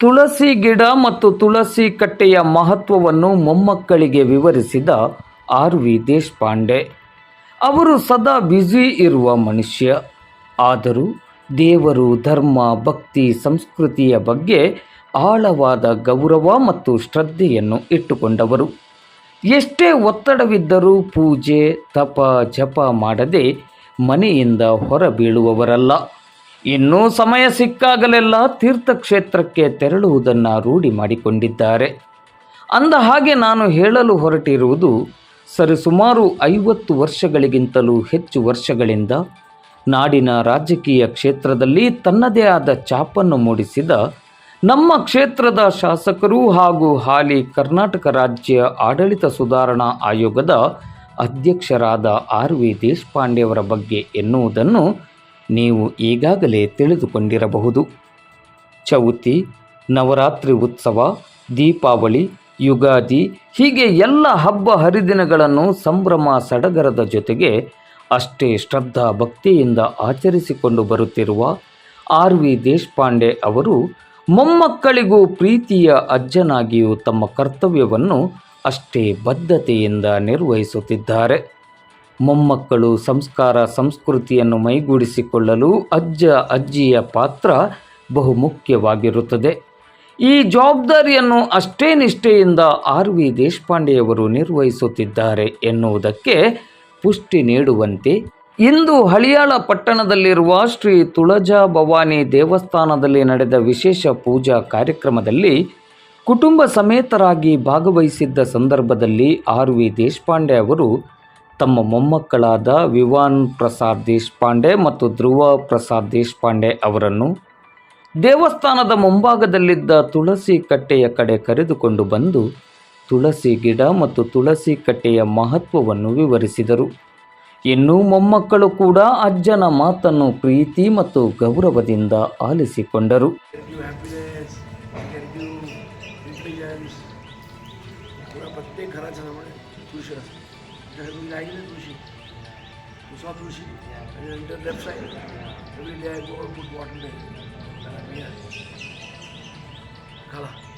ತುಳಸಿ ಗಿಡ ಮತ್ತು ತುಳಸಿ ಕಟ್ಟೆಯ ಮಹತ್ವವನ್ನು ಮೊಮ್ಮಕ್ಕಳಿಗೆ ವಿವರಿಸಿದ ಆರ್ ವಿ ದೇಶಪಾಂಡೆ. ಅವರು ಸದಾ ಬ್ಯುಸಿ ಇರುವ ಮನುಷ್ಯ. ಆದರೂ ದೇವರು ಧರ್ಮ, ಭಕ್ತಿ, ಸಂಸ್ಕೃತಿಯ ಬಗ್ಗೆ ಆಳವಾದ ಗೌರವ ಮತ್ತು ಶ್ರದ್ಧೆಯನ್ನು ಇಟ್ಟುಕೊಂಡವರು. ಎಷ್ಟೇ ಒತ್ತಡವಿದ್ದರೂ ಪೂಜೆ, ತಪ, ಜಪ ಮಾಡದೆ ಮನೆಯಿಂದ ಹೊರಬೀಳುವವರಲ್ಲ. ಇನ್ನೂ ಸಮಯ ಸಿಕ್ಕಾಗಲೆಲ್ಲ ತೀರ್ಥಕ್ಷೇತ್ರಕ್ಕೆ ತೆರಳುವುದನ್ನು ರೂಢಿ ಮಾಡಿಕೊಂಡಿದ್ದಾರೆ. ಅಂದ ಹಾಗೆ ನಾನು ಹೇಳಲು ಹೊರಟಿರುವುದು ಸರಿಸುಮಾರು ಐವತ್ತು ವರ್ಷಗಳಿಗಿಂತಲೂ ಹೆಚ್ಚು ವರ್ಷಗಳಿಂದ ನಾಡಿನ ರಾಜಕೀಯ ಕ್ಷೇತ್ರದಲ್ಲಿ ತನ್ನದೇ ಆದ ಛಾಪನ್ನು ಮೂಡಿಸಿದ ನಮ್ಮ ಕ್ಷೇತ್ರದ ಶಾಸಕರು ಹಾಗೂ ಹಾಲಿ ಕರ್ನಾಟಕ ರಾಜ್ಯ ಆಡಳಿತ ಸುಧಾರಣಾ ಆಯೋಗದ ಅಧ್ಯಕ್ಷರಾದ ಆರ್ ವಿ ದೇಶಪಾಂಡೆಯವರ ಬಗ್ಗೆ ಎನ್ನುವುದನ್ನು ನೀವು ಈಗಾಗಲೇ ತಿಳಿದುಕೊಂಡಿರಬಹುದು. ಚೌತಿ, ನವರಾತ್ರಿ ಉತ್ಸವ, ದೀಪಾವಳಿ, ಯುಗಾದಿ ಹೀಗೆ ಎಲ್ಲ ಹಬ್ಬ ಹರಿದಿನಗಳನ್ನು ಸಂಭ್ರಮ ಸಡಗರದ ಜೊತೆಗೆ ಅಷ್ಟೇ ಶ್ರದ್ಧಾ ಭಕ್ತಿಯಿಂದ ಆಚರಿಸಿಕೊಂಡು ಬರುತ್ತಿರುವ ಆರ್ ವಿ ದೇಶಪಾಂಡೆ ಅವರು ಮೊಮ್ಮಕ್ಕಳಿಗೂ ಪ್ರೀತಿಯ ಅಜ್ಜನಾಗಿಯೂ ತಮ್ಮ ಕರ್ತವ್ಯವನ್ನು ಅಷ್ಟೇ ಬದ್ಧತೆಯಿಂದ ನಿರ್ವಹಿಸುತ್ತಿದ್ದಾರೆ. ಮೊಮ್ಮಕ್ಕಳು ಸಂಸ್ಕಾರ ಸಂಸ್ಕೃತಿಯನ್ನು ಮೈಗೂಡಿಸಿಕೊಳ್ಳಲು ಅಜ್ಜ ಅಜ್ಜಿಯ ಪಾತ್ರ ಬಹುಮುಖ್ಯವಾಗಿರುತ್ತದೆ. ಈ ಜವಾಬ್ದಾರಿಯನ್ನು ಅಷ್ಟೇ ನಿಷ್ಠೆಯಿಂದ ಆರ್ ವಿ ದೇಶಪಾಂಡೆಯವರು ನಿರ್ವಹಿಸುತ್ತಿದ್ದಾರೆ ಎನ್ನುವುದಕ್ಕೆ ಪುಷ್ಟಿ ನೀಡುವಂತೆ ಇಂದು ಹಳಿಯಾಳ ಪಟ್ಟಣದಲ್ಲಿರುವ ಶ್ರೀ ತುಳಜಾ ಭವಾನಿ ದೇವಸ್ಥಾನದಲ್ಲಿ ನಡೆದ ವಿಶೇಷ ಪೂಜಾ ಕಾರ್ಯಕ್ರಮದಲ್ಲಿ ಕುಟುಂಬ ಸಮೇತರಾಗಿ ಭಾಗವಹಿಸಿದ್ದ ಸಂದರ್ಭದಲ್ಲಿ ಆರ್ ವಿ ದೇಶಪಾಂಡೆ ಅವರು ತಮ್ಮ ಮೊಮ್ಮಕ್ಕಳಾದ ವಿವಾನ್ ಪ್ರಸಾದ್ ದೇಶಪಾಂಡೆ ಮತ್ತು ಧ್ರುವ ಪ್ರಸಾದ್ ದೇಶಪಾಂಡೆ ಅವರನ್ನು ದೇವಸ್ಥಾನದ ಮುಂಭಾಗದಲ್ಲಿದ್ದ ತುಳಸಿ ಕಟ್ಟೆಯ ಕಡೆ ಕರೆದುಕೊಂಡು ಬಂದು ತುಳಸಿ ಗಿಡ ಮತ್ತು ತುಳಸಿ ಕಟ್ಟೆಯ ಮಹತ್ವವನ್ನು ವಿವರಿಸಿದರು. ಇನ್ನು ಮೊಮ್ಮಕ್ಕಳು ಕೂಡ ಅಜ್ಜನ ಮಾತನ್ನು ಪ್ರೀತಿ ಮತ್ತು ಗೌರವದಿಂದ ಆಲಿಸಿಕೊಂಡರು. Kalah.